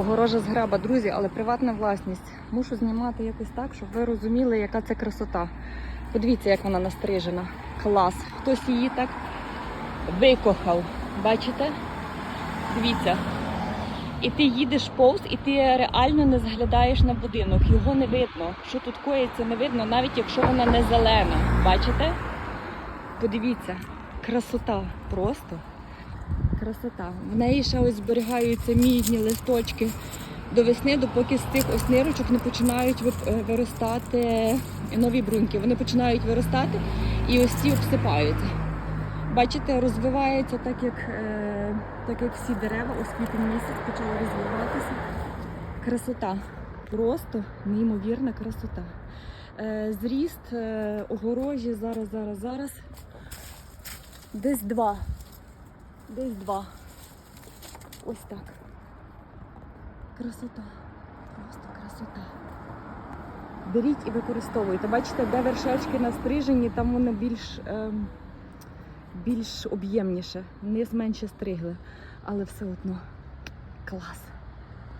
огорожа з граба, друзі, але приватна власність. Мушу знімати якось так, щоб ви розуміли, яка це красота. Подивіться, як вона настрижена. Клас. Хтось її так викохав. Бачите? Дивіться. І ти їдеш повз, і ти реально не заглядаєш на будинок. Його не видно. Що тут коїться, не видно, навіть якщо вона не зелена. Бачите? Подивіться, красота просто. Красота. В неї ще ось зберігаються мідні листочки до весни, допоки з цих ось нирочок не починають е, виростати нові бруньки. Вони починають виростати і ось ці обсипаються. Бачите, розвивається так, як, е, так як всі дерева, квітень місяць почали розвиватися. Красота. Просто неймовірна красота. Е, зріст огорожі зараз, зараз, зараз. Десь два. Десь два. Ось так. Красота. Просто красота. Беріть і використовуйте. Бачите, де вершечки настрижені, там вони більш, ем, більш об'ємніше, низ менше стригли. Але все одно клас.